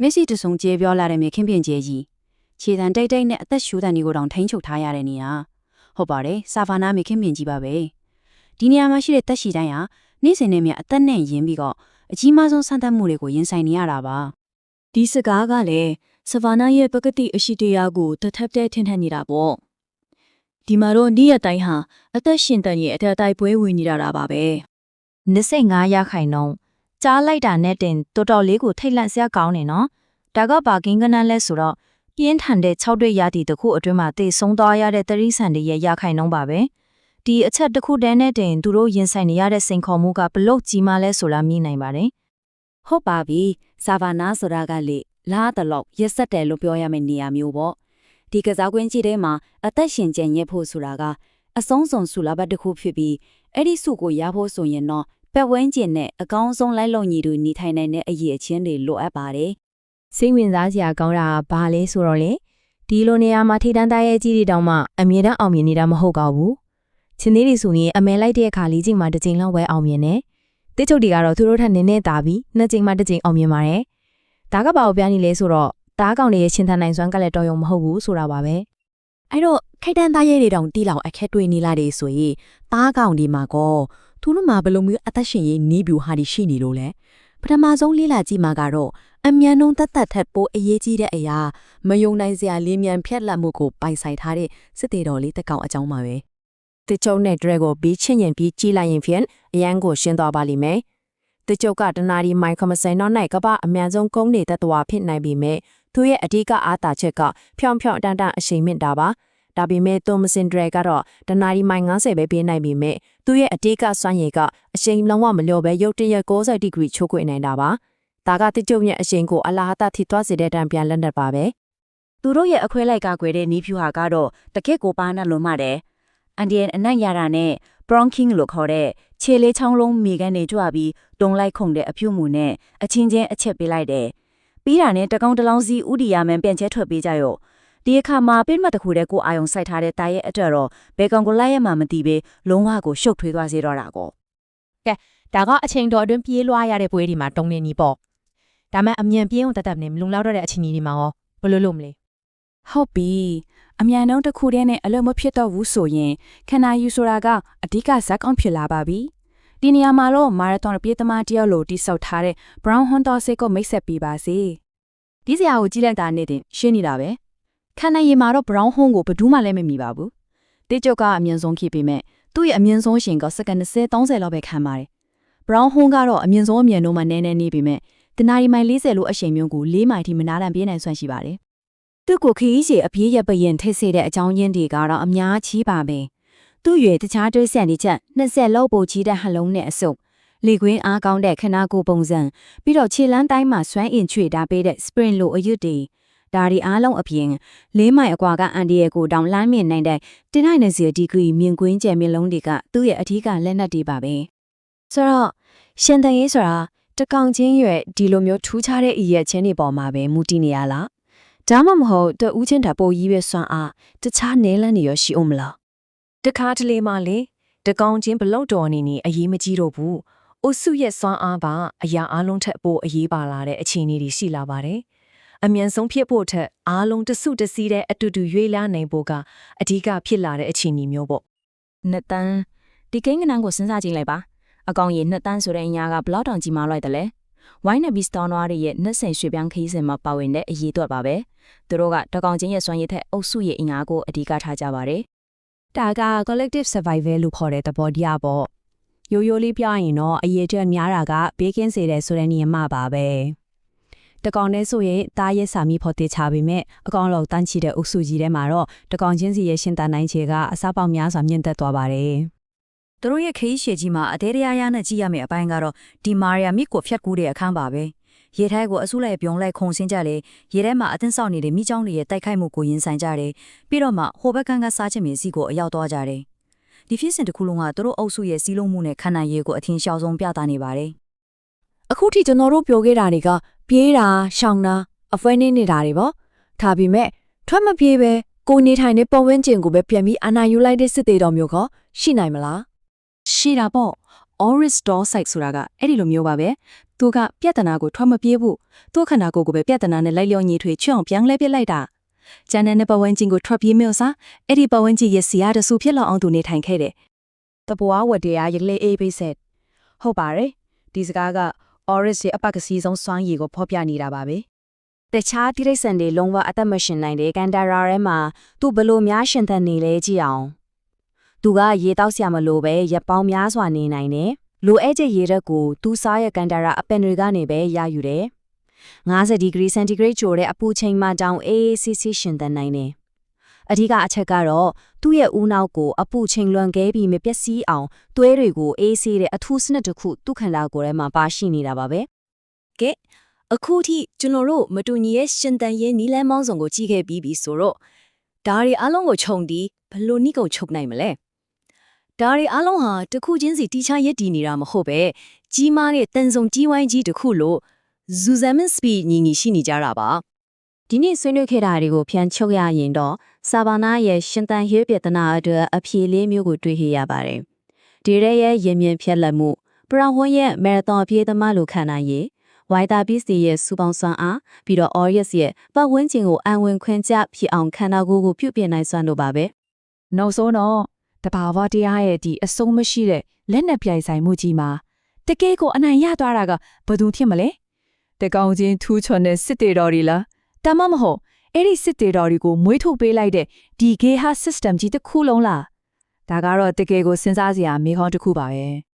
မျက်စိတဆုံကျေပြောလာတဲ့မြေခင်းပြင်ကျဲကြီးခြေတံတိတ်တိတ်နဲ့အသက်ရှူတံတွေကိုတောင်ထိန်းချုပ်ထားရတဲ့နေရာဟုတ်ပါတယ်ဆာဖာနာမြေခင်းပြင်ကြီးပါပဲဒီနေရာမှာရှိတဲ့တက်ရှိတိုင်းဟာနေ့စဉ်နဲ့မြအသက်နဲ့ရင်းပြီးတော့အကြီးမားဆုံးဆန်းသက်မှုတွေကိုရင်ဆိုင်နေရတာပါဒီစကားကလည်းဆဗာနာရဲ့ပကတိအရှိတရားကိုတထပ်တဲ့ထင်ထန်နေတာပေါ့ဒီမှာတော့နေ့ရက်တိုင်းဟာအသက်ရှင်တန်ရဲ့အထက်တိုက်ပွဲဝင်နေတာတာပါပဲ25ရာခိုင်နှုန်း ကြားလိုက်တာနဲ့တင်တော်တော်လေးကိုထိတ်လန့်စရာကောင်းနေနော်ဒါကဘာကင်းကနန်းလဲဆိုတော့ပြင်းထန်တဲ့6တွေ့ရသည့်တစ်ခုအတွင်းမှာတေဆုံးသွားရတဲ့တရိษံတွေရဲ့ရာခိုင်နှုန်းပါပဲဒီအချက်တစ်ခုတည်းနဲ့တင်သူတို့ရင်ဆိုင်နေရတဲ့စိန်ခေါ်မှုကဘလို့ကြီးမားလဲဆိုတာမြင်နိုင်ပါတယ်ဟုတ်ပါပြီဆာဗာနာဆိုတာကလေလားတလောက်ရက်ဆက်တယ်လို့ပြောရမယ့်နေရာမျိုးပေါ့ဒီကစားကွင်းကြီးထဲမှာအသက်ရှင်ကျန်ရက်ဖို့ဆိုတာကအဆုံးစွန်ဆူလာဘတ်တစ်ခုဖြစ်ပြီးအဲ့ဒီစုကိုရဖို့ဆိုရင်တော့ ပတ်ဝန်းကျင်နဲ့အကောင်းဆုံးလိုက်လုံညီတို့နေထိုင်နိုင်တဲ့အရေးအချင်းတွေလိုအပ်ပါတယ်စိတ်ဝင်စားစရာကောင်းတာကဘာလဲဆိုတော့လေဒီလိုနေရာမှာထိတန်းသားရဲ့ကြီးတွေတောင်မှအမြဲတမ်းအောင်မြင်နေတာမဟုတ်ကောဘူးချင်းသေးတွေဆိုရင်အမဲလိုက်တဲ့အခါလေးချိန်မှာတစ်ချိန်လောက်ပဲအောင်မြင်တယ်တိကျုပ်တွေကတော့သူတို့ထက်နည်းနည်းတာပြီးနှစ်ချိန်မှတစ်ချိန်အောင်မြင်ပါတယ်ဒါကဘာကိုပြနေလဲဆိုတော့တားကောင်တွေရဲ့ရှင်သန်နိုင်စွမ်းကလည်းတော်ရုံမဟုတ်ဘူးဆိုတာပါပဲအဲ့တော့ခိုက်တန်းသားရဲတွေတောင်တီးလောက်အခက်တွေ့နေလာတယ်ဆိုရင်သားကောင်ဒီမှာကော သူတို့မှာဘယ်လိုမျိုးအသက်ရှင်ရေးနီးပြူဟာဒီရှိနေလို့လဲပထမဆုံးလေးလာကြည့်မှာကတော့အမြန်နှုံသက်သက်ထက်ပိုအရေးကြီးတဲ့အရာမယုံနိုင်စရာလေးမြန်ဖြက်လက်မှုကိုပိုင်ဆိုင်ထားတဲ့စစ်တေတော်လေးတက်ကောင်အကြောင်းပါပဲတချို့နဲ့ဒရက်ကိုပြီးချင်းရင်ပြီးကြီးလိုက်ရင်ဖြင့်အရန်ကိုရှင်းသွားပါလိမ့်မယ်တချို့ကတနာရီမိုင်ခမစင်တော့နိုင်ကပအမြန်ဆုံးကုန်းနေတဲ့သွားဖြစ်နိုင်ပြီမဲ့သူရဲ့အဓိကအားတာချက်ကဖြောင်ဖြောင်တန်တန်အရှိန်မြင့်တာပါ ဒါပေမဲ့တိုမစင်ဒရက်ကတော့တနာရီမိုင်90ပဲပေးနိုင်ပြီမဲ့သူရဲ့အဓိကစွမ်းရည်ကအရှိန်လုံးဝမလျော့ပဲရုတ်တရက်60ဒီဂရီချိုးခွေနိုင်တာပါဒါကတချို့ရဲ့အရှိန်ကိုအလားအသထိသွားစေတဲ့တံပြန်လက်နက်ပါပဲသူတို့ရဲ့အခွဲလိုက်ကာကွယ်တဲ့နီးဖြူဟာကတော့တကယ့်ကိုပါနာလွန်မှတယ်အန်ဒီယန်အနက်ရတာနဲ့ bronching လို့ခေါ်တဲ့ခြေလေးချောင်းလုံးမိကန်နေကြွပြီးတုံလိုက်ခုန်တဲ့အဖြူမှုနဲ့အချင်းချင်းအချက်ပေးလိုက်တယ်ပြီးတာနဲ့တကောင်တလောင်းစီဥဒီယာမန်ပြန်ချဲထွက်ပေးကြရော့ ဒီအခါမှာပင်းမတ်တစ်ခုတည်းကိုအာယုံစိုက်ထားတဲ့တာရဲ့အတွက်တော့ဘယ်ကောင်ကိုလိုက်ရမှမသိပဲလုံးဝကိုရှုပ်ထွေးသွားစေတော့တာကောဒါကအချိန်တော်အတွင်းပြေးလွှားရတဲ့ပွဲတွေမှာတုံးနေနီးပေါ့ဒါမှအမြန်ပြေးအောင်တတ်တတ်နေမလုံလောက်တော့တဲ့အချိန်ကြီးတွေမှာရောဘယ်လိုလုပ်မလဲဟုတ်ပြီအမြန်နှုံးတစ်ခုတည်းနဲ့အလုံးမဖြစ်တော့ဘူးဆိုရင်ခန္ဓာယူဆိုတာကအဓိကဇက်ကောင်ဖြစ်လာပါပြီဒီနေရာမှာတော့မာရသွန်ပြေးသမားတယောက်လိုတိစောက်ထားတဲ့ brown honda စိတ်ကိုမိတ်ဆက်ပေးပါစေဒီစရာကိုကြည့်လိုက်တာနဲ့တင်ရှင်းနေတာပဲ ခန္ဓာရည်မှာတော့ brown home ကိုဘယ်သူမှလည်းမမီပါဘူးတိကျုပ်ကအမြင့်ဆုံးဖြစ်ပေမဲ့သူ့ရဲ့အမြင့်ဆုံးရှင်ကစက္ကန့်20 30လောက်ပဲခံပါတယ် brown home ကတော့အမြင့်ဆုံးအမြင့်နှုန်းမှာနည်းနည်းနေပေမဲ့တနာရီမိုင်40လို့အချိန်မျိုးကို4မိုင်ထိမနာတန်ပြေးနိုင်စွမ်းရှိပါတယ်သူ့ကိုခရီးရှည်အပြေးရပရင်ထိတ်စေတဲ့အကြောင်းရင်းတွေကတော့အများကြီးပါပဲ။သူ့ရွယ်တခြားတွေးဆက်နေချက်20လောက်ပိုကြီးတဲ့ဟလုံးနဲ့အစုပ်လေကွင်းအားကောင်းတဲ့ခနာကိုပုံစံပြီးတော့ခြေလန်းတိုင်းမှာစွမ်းအင်ချွေတာပေးတဲ့ spring လိုအရွတ်တွေ ဒါဒီအားလုံးအပြင်လေးမိုင်အကွာကအန်ဒီရဲ့ကိုတောင်လှမ်းမြင်နိုင်တဲ့190ဒီဂရီမြင်ကွင်းကျယ်မြင့်လုံးတွေကသူ့ရဲ့အထီးကလက်နက်တွေပါပဲ။ဆိုတော့ရှင်တန်ရေးဆိုတာတကောင်ချင်းရွယ်ဒီလိုမျိုးထူးခြားတဲ့အရေးချင်းတွေပေါ်မှာပဲမူတည်နေရလားဒါမှမဟုတ်တဦးချင်းတာပိုကြီးပဲစွမ်းအားတခြားနဲလန်းနေရရှိအောင်မလားတခါတလေမှလေတကောင်ချင်းဘလောက်တော်နေနေအရေးမကြီးတော့ဘူး။အိုစုရဲ့စွမ်းအားပါအရာအလုံးထက်ပိုအရေးပါလာတဲ့အခြေအနေတွေရှိလာပါတယ်။ အမြန်ဆုံးဖြစ်ဖို့ထက်အားလုံးတစုတစည်းတဲ့အတူတူရွေးလာနိုင်ဖို့ကအဓိကဖြစ်လာတဲ့အခြေအနေမျိုးပေါ့နှစ်တန်းဒီကိန်းကနန်းကိုစဉ်းစားကြည့်လိုက်ပါအကောင်ရေနှစ်တန်းဆိုတဲ့အညာကဘလောက်တောင်ကြီးမားလိုက်တယ်လဲဝိုင်းနဘီစတောနွားတွေရဲ့နှစ်ဆင်ရွှေပြောင်းခီးစင်မှာပါဝင်တဲ့အရေးအတွက်ပါပဲသူတို့ကတကောင်ချင်းရဲ့စွမ်းရည်ထက်အုပ်စုရဲ့အင်အားကိုအဓိကထားကြပါတယ်ဒါက collective survival လို့ခေါ်တဲ့သဘောတရားပေါ့ရိုးရိုးလေးပြောရင်တော့အရေးချက်များတာကဘေးကင်းစေတယ်ဆိုတဲ့နေရာမှာပါပဲ တကောင်နဲ့ဆိုရင်တားရဲ့စာမိဖို့တေချပေမဲ့အကောင်လောက်တန်းချီတဲ့အုပ်စုကြီးထဲမှာတော့တကောင်ချင်းစီရဲ့ရှင်တန်နိုင်ခြေကအစားပေါင်းများစွာမြင့်တက်သွားပါတယ်သူတို့ရဲ့ခရီးရှည်ကြီးမှာအသေးတရားရနဲ့ကြည့်ရမယ့်အပိုင်းကတော့ဒီမာရီယာမြစ်ကိုဖျက်ကူးတဲ့အခန်းပါပဲရေထဲကိုအဆုလိုက်ပြုံးလိုက်ခုန်ဆင်းကြလေရေထဲမှာအသင်းဆောက်နေတဲ့မိချောင်းတွေရဲ့တိုက်ခိုက်မှုကိုရင်ဆိုင်ကြတယ်ပြီးတော့မှဟိုဘက်ကန်းကစားချင်မြေစီကိုအရောက်သွားကြတယ်ဒီဖြစ်စဉ်တစ်ခုလုံးကသူတို့အုပ်စုရဲ့စီးလုံးမှုနဲ့ခန္ဓာရည်ကိုအထင်ရှားဆုံးပြသနေပါတယ်အခုထိကျွန်တော်တို့ပြောခဲ့တာတွေက ပြေးတာရှောင်တာအဖွဲနေနေတာတွေပေါ့ဒါပေမဲ့ထွက်မပြေးပဲကိုနေထိုင်တဲ့ပုံဝန်းကျင်ကိုပဲပြန်ပြီးအာနာယူလိုက်တဲ့စစ်သေးတော်မျိုးကရှိနိုင်မလားရှိတာပေါ့ oris door site ဆိုတာကအဲ့ဒီလိုမျိုးပါပဲသူကပြဿနာကိုထွက်မပြေးဘူးသူ့ခန္ဓာကိုယ်ကိုပဲပြဿနာနဲ့လိုက်လျောညီထွေချွတ်အောင်ပြန်လဲပစ်လိုက်တာကျန်တဲ့ပတ်ဝန်းကျင်ကိုထွက်ပြေးမျိုးစားအဲ့ဒီပတ်ဝန်းကျင်ရဲ့စီရတဆူဖြစ်လောက်အောင်သူနေထိုင်ခဲ့တယ်တပွားဝတ်တရားရလေအေးပိဆက်ဟုတ်ပါတယ်ဒီစကားက Oris ရဲ့အပတ်ကစီဆုံးစွမ်းရည်ကိုဖော်ပြနေတာပါပဲတခြားတိရစ္ဆာန်တွေလုံးဝအသက်မရှင်နိုင်တဲ့ကန်တာရာထဲမှာသူဘလို့များရှင်သန်နေလဲကြည့်အောင်သူကရေတောက်ဆရာမလို့ပဲရက်ပေါင်းများစွာနေနိုင်တယ်လိုအပ်တဲ့ရေဓာတ်ကိုသူစားရဲ့ကန်တာရာအပင်တွေကနေပဲရယူတယ်50ဒီဂရီစင်တီဂရိတ်ချိုတဲ့အပူချိန်မှတောင်အေးအေးဆေးဆေးရှင်သန်နိုင်တယ် အဓိကအချက်ကတော့သူ့ရဲ့ဦးနောက်ကိုအပူချိန်လွန်ကဲပြီးမပျက်စီးအောင်သွေးတွေကိုအေးဆေးတဲ့အထူးစနစ်တစ်ခုသူ့ခန္ဓာကိုယ်ထဲမှာပါရှိနေတာပါပဲအခုထိကျွန်တော်တို့မတူညီရဲ့ရှင်တန်ရဲ့နီလန်းမောင်းဆောင်ကိုကြည့်ခဲ့ပြီးပြီဆိုတော့ဒါတွေအလုံးကိုခြုံတီးဘလို့နိကုန်ချုပ်နိုင်မလဲဒါတွေအလုံးဟာတစ်ခုချင်းစီတီချရက်တည်နေတာမဟုတ်ပဲကြီးမားတဲ့တန်ဆုံကြီးဝိုင်းကြီးတစ်ခုလို့ဇူဇမ်မန်စပီညီညီရှိနေကြတာပါ ဒီနေ့ဆွေးနွေးခဲ့တာတွေကိုဖြန်းချုပ်ရရင်တော့ဆာဘာနာရဲ့ရှင်တန်ရေးပြဒနာအတွက်အဖြေလေးမျိုးကိုတွေ့ရရပါတယ်။ဒီရဲရဲ့ရင်မြင်ဖြက်လက်မှုပရောင်ဟွန်းရဲ့မာရသွန်အပြေးသမားလိုခံနိုင်ရေးဝိုင်တာပီစီရဲ့စူပေါင်းစွမ်းအားပြီးတော့ Orius ရဲ့ပတ်ဝန်းကျင်ကိုအံဝင်ခွင့်ကြဖြစ်အောင်ခန္ဓာကိုယ်ကိုပြုပြင်နိုင်စွမ်းတို့ပါပဲနောက်ဆုံးတော့တဘာဝတရားရဲ့ဒီအဆုံးမရှိတဲ့လက်နက်ပြိုင်ဆိုင်မှုကြီးမှာတကယ်ကိုအနိုင်ရသွားတာကဘယ်သူဖြစ်မလဲတကောင်ချင်းထူးချွန်တဲ့စစ်တေတော်တွေလား တမမဟုတ်အဲ့ဒီစစ်တေတော်တွေကိုမွေးထုတ်ပေးလိုက်တဲ့ဒီ gay ha system ကြီးတစ်ခုလုံးလားဒါကတော့တကယ်ကိုစဉ်းစားစရာမေးခွန်းတစ်ခုပါပဲ